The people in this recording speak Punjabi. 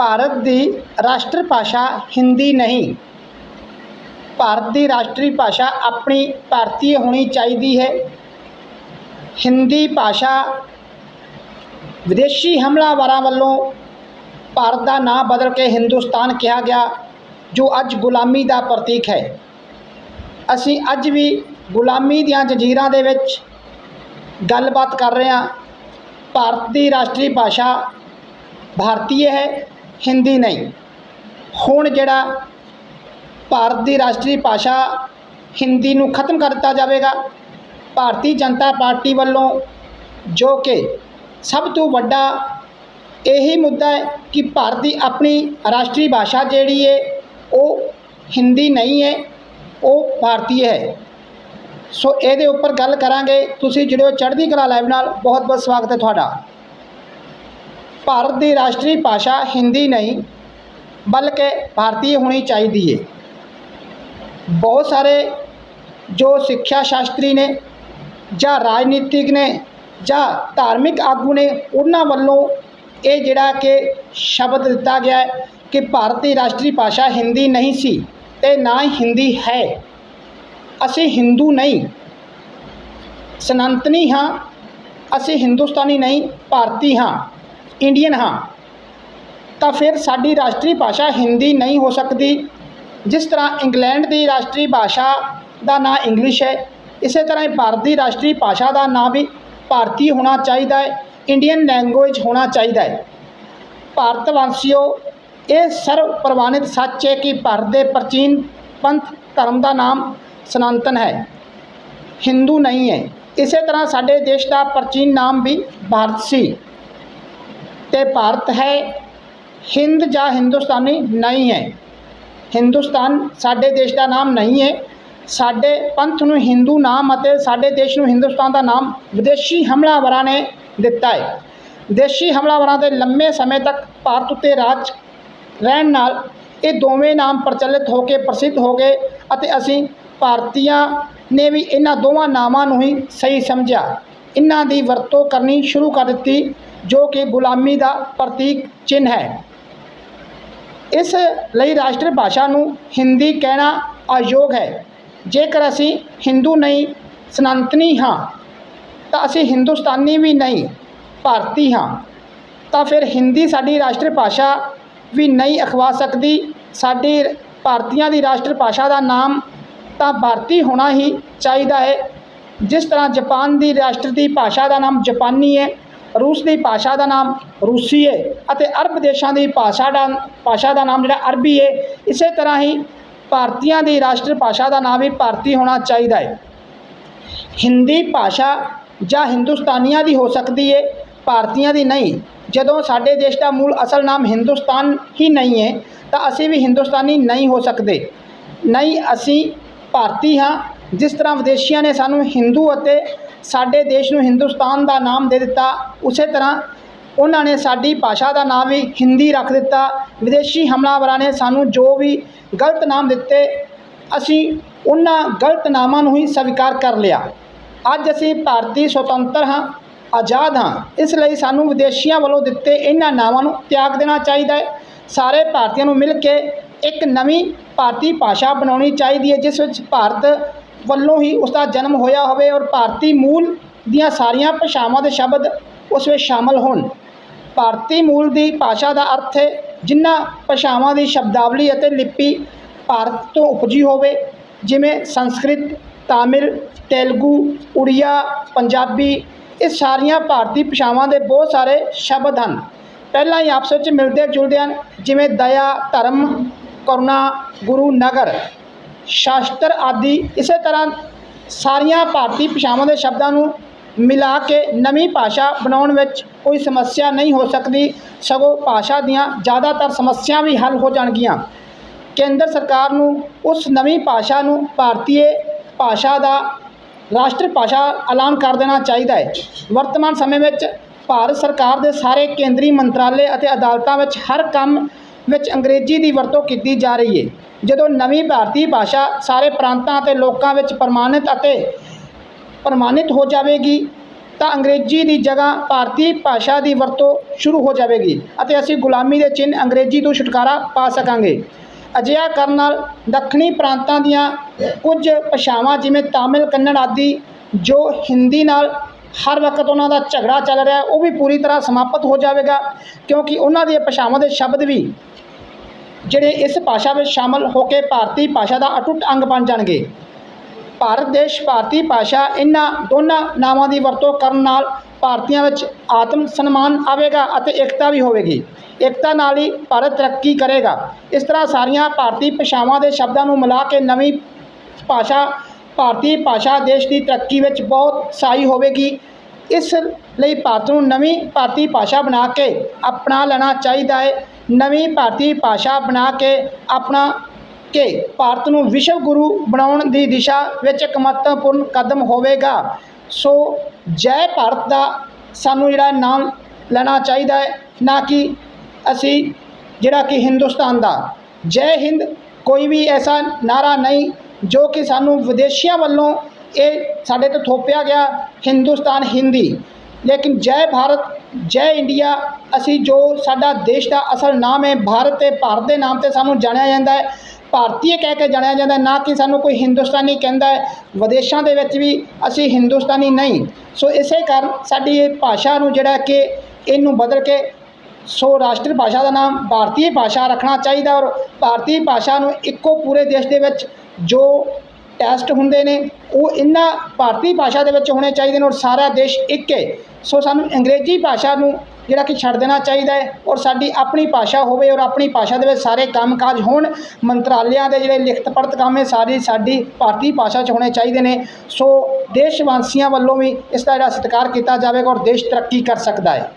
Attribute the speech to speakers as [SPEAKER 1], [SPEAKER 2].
[SPEAKER 1] ਭਾਰਤ ਦੀ ਰਾਸ਼ਟਰ ਭਾਸ਼ਾ ਹਿੰਦੀ ਨਹੀਂ। ਭਾਰਤ ਦੀ ਰਾਸ਼ਟਰੀ ਭਾਸ਼ਾ ਆਪਣੀ ਭਾਰਤੀ ਹੋਣੀ ਚਾਹੀਦੀ ਹੈ। ਹਿੰਦੀ ਭਾਸ਼ਾ ਵਿਦੇਸ਼ੀ ਹਮਲਾਵਰਾਂ ਵੱਲੋਂ ਭਾਰਤ ਦਾ ਨਾਂ ਬਦਲ ਕੇ ਹਿੰਦੁਸਤਾਨ ਕਿਹਾ ਗਿਆ, ਜੋ ਅੱਜ ਗੁਲਾਮੀ ਦਾ ਪ੍ਰਤੀਕ ਹੈ। ਅਸੀਂ ਅੱਜ ਵੀ ਗੁਲਾਮੀ ਦੀਆਂ ਜੰਜੀਰਾਂ ਦੇ ਵਿੱਚ ਗੱਲਬਾਤ ਕਰ ਰਹੇ ਹਾਂ। ਭਾਰਤ ਦੀ ਰਾਸ਼ਟਰੀ ਭਾਸ਼ਾ ਭਾਰਤੀ ਹੈ। ਹਿੰਦੀ ਨਹੀਂ। ਹੁਣ ਜਿਹੜਾ ਭਾਰਤ ਦੀ ਰਾਸ਼ਟਰੀ ਭਾਸ਼ਾ ਹਿੰਦੀ ਨੂੰ ਖਤਮ ਕਰ ਦਿੱਤਾ ਜਾਵੇਗਾ, ਭਾਰਤੀ ਜਨਤਾ ਪਾਰਟੀ ਵੱਲੋਂ ਜੋ ਕਿ ਸਭ ਤੋਂ ਵੱਡਾ ਇਹੀ ਮੁੱਦਾ ਹੈ ਕਿ ਭਾਰਤ ਦੀ ਆਪਣੀ ਰਾਸ਼ਟਰੀ ਭਾਸ਼ਾ ਜਿਹੜੀ ਹੈ, ਉਹ ਹਿੰਦੀ ਨਹੀਂ ਹੈ, ਉਹ ਭਾਰਤੀ ਹੈ। ਸੋ ਇਹਦੇ ਉੱਪਰ ਗੱਲ ਕਰਾਂਗੇ। ਤੁਸੀਂ ਜਿਹੜੇ ਚੜ੍ਹਦੀ ਕਲਾ ਲਾਈਵ ਨਾਲ। ਬਹੁਤ ਬਹੁਤ ਸਵਾਗਤ ਹੈ ਤੁਹਾਡਾ। ਭਾਰਤ ਦੀ ਰਾਸ਼ਟਰੀ ਭਾਸ਼ਾ ਹਿੰਦੀ ਨਹੀਂ, ਬਲਕਿ ਭਾਰਤੀ ਹੋਣੀ ਚਾਹੀਦੀ ਹੈ ਬਹੁਤ ਸਾਰੇ ਜੋ ਸਿੱਖਿਆ ਸ਼ਾਸਤਰੀ ਨੇ, ਜਾਂ ਰਾਜਨੀਤਿਕ ਨੇ, ਜਾਂ ਧਾਰਮਿਕ ਆਗੂ ਨੇ, ਉਹਨਾਂ ਵੱਲੋਂ ਇਹ ਜਿਹੜਾ ਕਿ ਸ਼ਬਦ ਦਿੱਤਾ ਗਿਆ ਹੈ ਕਿ ਭਾਰਤ ਦੀ ਰਾਸ਼ਟਰੀ ਭਾਸ਼ਾ ਹਿੰਦੀ ਨਹੀਂ ਸੀ ਤੇ ਨਾ ਹੀ ਹਿੰਦੀ ਹੈ। ਅਸੀਂ ਹਿੰਦੂ ਨਹੀਂ। ਸਨਾਤਨੀ ਹਾਂ। ਅਸੀਂ ਹਿੰਦੁਸਤਾਨੀ ਨਹੀਂ, ਭਾਰਤੀ ਹਾਂ। ਇੰਡੀਅਨ ਹਾਂ, ਤਾਂ ਫਿਰ ਸਾਡੀ ਰਾਸ਼ਟਰੀ ਭਾਸ਼ਾ ਹਿੰਦੀ ਨਹੀਂ ਹੋ ਸਕਦੀ। ਜਿਸ ਤਰ੍ਹਾਂ ਇੰਗਲੈਂਡ ਦੀ ਰਾਸ਼ਟਰੀ ਭਾਸ਼ਾ ਦਾ ਨਾਂ ਇੰਗਲਿਸ਼ ਹੈ, ਇਸੇ ਤਰ੍ਹਾਂ ਹੀ ਭਾਰਤ ਦੀ ਰਾਸ਼ਟਰੀ ਭਾਸ਼ਾ ਦਾ ਨਾਂ ਵੀ ਭਾਰਤੀ ਹੋਣਾ ਚਾਹੀਦਾ ਹੈ ਇੰਡੀਅਨ ਲੈਂਗੁਏਜ ਹੋਣਾ ਚਾਹੀਦਾ ਹੈ। ਭਾਰਤ ਵਾਸੀਓ, ਇਹ ਸਰਵ ਪ੍ਰਵਾਨਿਤ ਸੱਚ ਹੈ ਕਿ ਭਾਰਤ ਦੇ ਪ੍ਰਾਚੀਨ ਪੰਥ ਧਰਮ ਦਾ ਨਾਮ ਸਨਾਤਨ ਹੈ ਹਿੰਦੂ ਨਹੀਂ ਹੈ। ਇਸੇ ਤਰ੍ਹਾਂ ਸਾਡੇ ਦੇਸ਼ ਦਾ ਪ੍ਰਾਚੀਨ ਨਾਮ ਵੀ ਭਾਰਤ ਸੀ। ਤੇ ਭਾਰਤ ਹੈ, ਹਿੰਦ ਜਾਂ ਹਿੰਦੁਸਤਾਨੀ ਨਹੀਂ ਹੈ। ਹਿੰਦੁਸਤਾਨ ਸਾਡੇ ਦੇਸ਼ ਦਾ ਨਾਮ ਨਹੀਂ ਹੈ। ਸਾਡੇ ਪੰਥ ਨੂੰ ਹਿੰਦੂ ਨਾਮ ਅਤੇ ਸਾਡੇ ਦੇਸ਼ ਨੂੰ ਹਿੰਦੁਸਤਾਨ ਦਾ ਨਾਮ ਵਿਦੇਸ਼ੀ ਹਮਲਾਵਰਾਂ ਨੇ ਦਿੱਤਾ ਹੈ। ਵਿਦੇਸ਼ੀ ਹਮਲਾਵਰਾਂ ਦੇ ਲੰਮੇ ਸਮੇਂ ਤੱਕ ਭਾਰਤ ਉੱਤੇ ਰਾਜ ਰਹਿਣ ਨਾਲ ਇਹ ਦੋਵੇਂ ਨਾਮ ਪ੍ਰਚਲਿਤ ਹੋ ਕੇ ਪ੍ਰਸਿੱਧ ਹੋ ਗਏ ਅਤੇ ਅਸੀਂ ਭਾਰਤੀਆਂ ਨੇ ਵੀ ਇਹਨਾਂ ਦੋਵਾਂ ਨਾਮਾਂ ਨੂੰ ਹੀ ਸਹੀ ਸਮਝਿਆ। ਇਹਨਾਂ ਦੀ ਵਰਤੋਂ ਕਰਨੀ ਸ਼ੁਰੂ ਕਰ ਦਿੱਤੀ ਜੋ ਕਿ ਗੁਲਾਮੀ ਦਾ ਪ੍ਰਤੀਕ ਚਿੰਨ੍ਹ ਹੈ। ਇਸ ਲਈ ਰਾਸ਼ਟਰੀ ਭਾਸ਼ਾ ਨੂੰ ਹਿੰਦੀ ਕਹਿਣਾ ਅਯੋਗ ਹੈ। ਜੇਕਰ ਅਸੀਂ ਹਿੰਦੂ ਨਹੀਂ, ਸਨਾਤਨੀ ਹਾਂ, ਤਾਂ ਅਸੀਂ ਹਿੰਦੁਸਤਾਨੀ ਵੀ ਨਹੀਂ, ਭਾਰਤੀ ਹਾਂ। ਤਾਂ ਫਿਰ ਹਿੰਦੀ ਸਾਡੀ ਰਾਸ਼ਟਰੀ ਭਾਸ਼ਾ ਵੀ ਨਹੀਂ ਅਖਵਾ ਸਕਦੀ। ਸਾਡੀ ਭਾਰਤੀਆਂ ਦੀ ਰਾਸ਼ਟਰ ਭਾਸ਼ਾ ਦਾ ਨਾਮ ਤਾਂ ਭਾਰਤੀ ਹੋਣਾ ਹੀ ਚਾਹੀਦਾ ਹੈ। ਜਿਸ ਤਰ੍ਹਾਂ ਜਾਪਾਨ ਦੀ ਰਾਸ਼ਟਰ ਦੀ ਭਾਸ਼ਾ ਦਾ ਨਾਮ ਜਾਪਾਨੀ ਹੈ ਰੂਸ ਦੀ ਭਾਸ਼ਾ ਦਾ ਨਾਮ ਰੂਸੀ ਹੈ ਅਤੇ ਅਰਬ ਦੇਸ਼ਾਂ ਦੀ ਭਾਸ਼ਾ ਦਾ ਭਾਸ਼ਾ ਦਾ ਨਾਮ ਜਿਹੜਾ ਅਰਬੀ ਹੈ ਇਸੇ ਤਰ੍ਹਾਂ ਹੀ ਭਾਰਤੀਆਂ ਦੀ ਰਾਸ਼ਟਰ ਭਾਸ਼ਾ ਦਾ ਨਾਮ ਵੀ ਭਾਰਤੀ ਹੋਣਾ ਚਾਹੀਦਾ ਹੈ ਹਿੰਦੀ ਭਾਸ਼ਾ ਜਾਂ ਹਿੰਦੁਸਤਾਨੀਆਂ ਦੀ ਹੋ ਸਕਦੀ ਹੈ ਭਾਰਤੀਆਂ ਦੀ ਨਹੀਂ। ਜਦੋਂ ਸਾਡੇ ਦੇਸ਼ ਦਾ ਮੂਲ ਅਸਲ ਨਾਮ ਹਿੰਦੁਸਤਾਨ ਹੀ ਨਹੀਂ ਹੈ ਤਾਂ ਅਸੀਂ ਵੀ ਹਿੰਦੁਸਤਾਨੀ ਨਹੀਂ ਹੋ ਸਕਦੇ। ਨਹੀਂ, ਅਸੀਂ ਭਾਰਤੀ ਹਾਂ। ਜਿਸ ਤਰ੍ਹਾਂ ਵਿਦੇਸ਼ੀਆਂ ਨੇ ਸਾਨੂੰ ਹਿੰਦੂ ਅਤੇ ਸਾਡੇ ਦੇਸ਼ ਨੂੰ ਹਿੰਦੁਸਤਾਨ ਦਾ ਨਾਮ ਦੇ ਦਿੱਤਾ। ਉਸੇ ਤਰ੍ਹਾਂ ਉਹਨਾਂ ਨੇ ਸਾਡੀ ਭਾਸ਼ਾ ਦਾ ਨਾਮ ਵੀ ਹਿੰਦੀ ਰੱਖ ਦਿੱਤਾ। ਵਿਦੇਸ਼ੀ ਹਮਲਾਵਰਾਂ ਨੇ ਸਾਨੂੰ ਜੋ ਵੀ ਗਲਤ ਨਾਮ ਦਿੱਤੇ, ਅਸੀਂ ਉਹਨਾਂ ਗਲਤ ਨਾਮਾਂ ਨੂੰ ਹੀ ਸਵੀਕਾਰ ਕਰ ਲਿਆ। ਅੱਜ ਅਸੀਂ ਭਾਰਤੀ ਸੁਤੰਤਰ ਹਾਂ, ਆਜ਼ਾਦ ਹਾਂ। ਇਸ ਲਈ ਸਾਨੂੰ ਵਿਦੇਸ਼ੀਆਂ ਵੱਲੋਂ ਦਿੱਤੇ ਇਹਨਾਂ ਨਾਵਾਂ ਨੂੰ ਤਿਆਗ ਦੇਣਾ ਚਾਹੀਦਾ ਹੈ। ਸਾਰੇ ਭਾਰਤੀਆਂ ਨੂੰ ਮਿਲ ਕੇ ਇੱਕ ਨਵੀਂ ਭਾਰਤੀ ਭਾਸ਼ਾ ਬਣਾਉਣੀ ਚਾਹੀਦੀ ਹੈ, ਜਿਸ ਵਿੱਚ ਭਾਰਤ ਵੱਲੋਂ ਹੀ ਉਸ ਦਾ ਜਨਮ ਹੋਇਆ ਹੋਵੇ ਔਰ ਭਾਰਤੀ ਮੂਲ ਦੀਆਂ ਸਾਰੀਆਂ ਭਾਸ਼ਾਵਾਂ ਦੇ ਸ਼ਬਦ ਉਸ ਵਿੱਚ ਸ਼ਾਮਲ ਹੋਣ। ਭਾਰਤੀ ਮੂਲ ਦੀ ਭਾਸ਼ਾ ਦਾ ਅਰਥ ਹੈ ਜਿਨ੍ਹਾਂ ਭਾਸ਼ਾਵਾਂ ਦੀ ਸ਼ਬਦਾਵਲੀ ਅਤੇ ਲਿਪੀ ਭਾਰਤ ਤੋਂ ਉਪਜੀ ਹੋਵੇ, ਜਿਵੇਂ ਸੰਸਕ੍ਰਿਤ, ਤਾਮਿਲ, ਤੇਲਗੂ, ਉੜੀਆ, ਪੰਜਾਬੀ, ਇਹ ਸਾਰੀਆਂ ਭਾਰਤੀ ਭਾਸ਼ਾਵਾਂ ਦੇ ਬਹੁਤ ਸਾਰੇ ਸ਼ਬਦ ਹਨ। ਪਹਿਲਾਂ ਹੀ ਆਪਸ ਵਿੱਚ ਮਿਲਦੇ ਜੁਲਦੇ ਹਨ, ਜਿਵੇਂ ਦਇਆ, ਧਰਮ, ਕਰੁਣਾ, ਗੁਰੂ, ਨਗਰ। ਸ਼ਾਸਤਰ ਆਦਿ ਇਸੇ ਤਰ੍ਹਾਂ ਸਾਰੀਆਂ ਭਾਰਤੀ ਭਾਸ਼ਾਵਾਂ ਦੇ ਸ਼ਬਦਾਂ ਨੂੰ ਮਿਲਾ ਕੇ ਨਵੀਂ ਭਾਸ਼ਾ ਬਣਾਉਣ ਵਿੱਚ ਕੋਈ ਸਮੱਸਿਆ ਨਹੀਂ ਹੋ ਸਕਦੀ, ਸਗੋਂ ਭਾਸ਼ਾ ਦੀਆਂ ਜ਼ਿਆਦਾਤਰ ਸਮੱਸਿਆ ਵੀ ਹੱਲ ਹੋ ਜਾਣਗੀਆਂ। ਕੇਂਦਰ ਸਰਕਾਰ ਨੂੰ ਉਸ ਨਵੀਂ ਭਾਸ਼ਾ ਨੂੰ ਭਾਰਤੀ ਭਾਸ਼ਾ ਦਾ ਰਾਸ਼ਟਰ ਭਾਸ਼ਾ ਐਲਾਨ ਕਰ ਦੇਣਾ ਚਾਹੀਦਾ ਹੈ। ਵਰਤਮਾਨ ਸਮੇਂ ਵਿੱਚ ਭਾਰਤ ਸਰਕਾਰ ਦੇ ਸਾਰੇ ਕੇਂਦਰੀ ਮੰਤਰਾਲੇ ਅਤੇ ਅਦਾਲਤਾਂ ਵਿੱਚ ਹਰ ਕੰਮ ਵਿੱਚ ਅੰਗਰੇਜ਼ੀ ਦੀ ਵਰਤੋਂ ਕੀਤੀ ਜਾ ਰਹੀ ਹੈ ਜਦੋਂ ਨਵੀਂ ਭਾਰਤੀ ਭਾਸ਼ਾ ਸਾਰੇ ਪ੍ਰਾਂਤਾਂ ਅਤੇ ਲੋਕਾਂ ਵਿੱਚ ਪ੍ਰਮਾਣਿਤ ਅਤੇ ਪ੍ਰਮਾਣਿਤ ਹੋ ਜਾਵੇਗੀ, ਤਾਂ ਅੰਗਰੇਜ਼ੀ ਦੀ ਜਗ੍ਹਾ ਭਾਰਤੀ ਭਾਸ਼ਾ ਦੀ ਵਰਤੋਂ ਸ਼ੁਰੂ ਹੋ ਜਾਵੇਗੀ ਅਤੇ ਅਸੀਂ ਗੁਲਾਮੀ ਦੇ ਚਿੰਨ੍ਹ ਅੰਗਰੇਜ਼ੀ ਤੋਂ ਛੁਟਕਾਰਾ ਪਾ ਸਕਾਂਗੇ। ਅਜਿਹਾ ਕਰਨ ਨਾਲ ਦੱਖਣੀ ਪ੍ਰਾਂਤਾਂ ਦੀਆਂ ਕੁਝ ਭਾਸ਼ਾਵਾਂ ਜਿਵੇਂ ਤਾਮਿਲ, ਕੰਨੜ ਆਦਿ, ਜੋ ਹਿੰਦੀ ਨਾਲ ਹਰ ਵਕਤ ਉਹਨਾਂ ਦਾ ਝਗੜਾ ਚੱਲ ਰਿਹਾ, ਉਹ ਵੀ ਪੂਰੀ ਤਰ੍ਹਾਂ ਸਮਾਪਤ ਹੋ ਜਾਵੇਗਾ, ਕਿਉਂਕਿ ਉਹਨਾਂ ਦੀਆਂ ਭਾਸ਼ਾਵਾਂ ਦੇ ਸ਼ਬਦ ਵੀ ਜਿਹੜੇ ਇਸ ਭਾਸ਼ਾ ਵਿੱਚ ਸ਼ਾਮਲ ਹੋ ਕੇ ਭਾਰਤੀ ਭਾਸ਼ਾ ਦਾ ਅਟੁੱਟ ਅੰਗ ਬਣ ਜਾਣਗੇ। ਭਾਰਤ ਦੇਸ਼, ਭਾਰਤੀ ਭਾਸ਼ਾ, ਇਹਨਾਂ ਦੋਨਾਂ ਨਾਵਾਂ ਦੀ ਵਰਤੋਂ ਕਰਨ ਨਾਲ ਭਾਰਤੀਆਂ ਵਿੱਚ ਆਤਮ ਸਨਮਾਨ ਆਵੇਗਾ ਅਤੇ ਏਕਤਾ ਵੀ ਹੋਵੇਗੀ। ਏਕਤਾ ਨਾਲ ਹੀ ਭਾਰਤ ਤਰੱਕੀ ਕਰੇਗਾ। ਇਸ ਤਰ੍ਹਾਂ ਸਾਰੀਆਂ ਭਾਰਤੀ ਭਾਸ਼ਾਵਾਂ ਦੇ ਸ਼ਬਦਾਂ ਨੂੰ ਮਿਲਾ ਕੇ ਨਵੀਂ ਭਾਸ਼ਾ ਭਾਰਤੀ ਭਾਸ਼ਾ ਦੇਸ਼ ਦੀ ਤਰੱਕੀ ਵਿੱਚ ਬਹੁਤ ਸਹਾਈ ਹੋਵੇਗੀ। ਇਸ ਲਈ ਭਾਰਤ ਨੂੰ ਨਵੀਂ ਭਾਰਤੀ ਭਾਸ਼ਾ ਬਣਾ ਕੇ ਅਪਣਾ ਲੈਣਾ ਚਾਹੀਦਾ ਹੈ। ਨਵੀਂ ਭਾਰਤੀ ਭਾਸ਼ਾ ਬਣਾ ਕੇ ਆਪਣਾ ਕਿ ਭਾਰਤ ਨੂੰ ਵਿਸ਼ਵ ਗੁਰੂ ਬਣਾਉਣ ਦੀ ਦਿਸ਼ਾ ਵਿੱਚ ਇੱਕ ਮਹੱਤਵਪੂਰਨ ਕਦਮ ਹੋਵੇਗਾ। ਸੋ ਜੈ ਭਾਰਤ ਦਾ ਸਾਨੂੰ ਜਿਹੜਾ ਨਾਮ ਲੈਣਾ ਚਾਹੀਦਾ ਹੈ, ਨਾ ਕਿ ਅਸੀਂ ਜਿਹੜਾ ਕਿ ਹਿੰਦੁਸਤਾਨ ਦਾ। ਜੈ ਹਿੰਦ ਕੋਈ ਵੀ ਐਸਾ ਨਾਰਾ ਨਹੀਂ ਜੋ ਕਿ ਸਾਨੂੰ ਵਿਦੇਸ਼ੀਆਂ ਵੱਲੋਂ ਇਹ ਸਾਡੇ ਤੇ ਥੋਪਿਆ ਗਿਆ ਹਿੰਦੁਸਤਾਨ ਹਿੰਦੀ। ਲੇਕਿਨ ਜੈ ਭਾਰਤ, ਜੈ ਇੰਡੀਆ, ਅਸੀਂ ਜੋ ਸਾਡਾ ਦੇਸ਼ ਦਾ ਅਸਲ ਨਾਮ ਹੈ, ਭਾਰਤ ਤੇ ਭਾਰਤ ਦੇ ਨਾਮ ਤੇ ਸਾਨੂੰ ਜਾਣਿਆ ਜਾਂਦਾ ਹੈ। ਭਾਰਤੀ ਕਹਿ ਕੇ ਜਾਣਿਆ ਜਾਂਦਾ ਨਾ ਕਿ ਸਾਨੂੰ ਕੋਈ ਹਿੰਦੁਸਤਾਨੀ ਕਹਿੰਦਾ ਹੈ। ਵਿਦੇਸ਼ਾਂ ਦੇ ਵਿੱਚ ਵੀ ਅਸੀਂ ਹਿੰਦੁਸਤਾਨੀ ਨਹੀਂ। ਸੋ ਇਸੇ ਕਾਰਨ ਸਾਡੀ ਇਹ ਭਾਸ਼ਾ ਨੂੰ ਜਿਹੜਾ ਕਿ ਇਹਨੂੰ ਬਦਲ ਕੇ ਸੋ ਰਾਸ਼ਟਰੀ ਭਾਸ਼ਾ ਦਾ ਨਾਮ ਭਾਰਤੀ ਭਾਸ਼ਾ ਰੱਖਣਾ ਚਾਹੀਦਾ ਔਰ ਭਾਰਤੀ ਭਾਸ਼ਾ ਨੂੰ ਇੱਕੋ ਪੂਰੇ ਦੇਸ਼ ਦੇ ਵਿੱਚ ਜੋ ਟੈਸਟ ਹੁੰਦੇ ਨੇ, ਉਹ ਇਹਨਾਂ ਭਾਰਤੀ ਭਾਸ਼ਾ ਦੇ ਵਿੱਚ ਹੋਣੇ ਚਾਹੀਦੇ ਨੇ ਔਰ ਸਾਰਾ ਦੇਸ਼ ਇੱਕ। ਹੈ ਸੋ ਸਾਨੂੰ ਅੰਗਰੇਜ਼ੀ ਭਾਸ਼ਾ ਨੂੰ ਜਿਹੜਾ ਕਿ ਛੱਡ ਦੇਣਾ ਚਾਹੀਦਾ ਹੈ ਔਰ ਸਾਡੀ ਆਪਣੀ ਭਾਸ਼ਾ ਹੋਵੇ ਔਰ ਆਪਣੀ ਭਾਸ਼ਾ ਦੇ ਵਿੱਚ ਸਾਰੇ ਕੰਮਕਾਜ ਹੋਣ, ਮੰਤਰਾਲਿਆਂ ਦੇ ਜਿਹੜੇ ਲਿਖਤ ਪੜਤ ਕੰਮ ਹੈ ਸਾਰੀ ਸਾਡੀ ਭਾਰਤੀ ਭਾਸ਼ਾ 'ਚ ਹੋਣੇ ਚਾਹੀਦੇ ਨੇ। ਸੋ ਦੇਸ਼ ਵਾਸੀਆਂ ਵੱਲੋਂ ਵੀ ਇਸ ਦਾ ਜਿਹੜਾ ਸਤਿਕਾਰ ਕੀਤਾ ਜਾਵੇਗਾ ਔਰ ਦੇਸ਼ ਤਰੱਕੀ ਕਰ ਸਕਦਾ ਹੈ।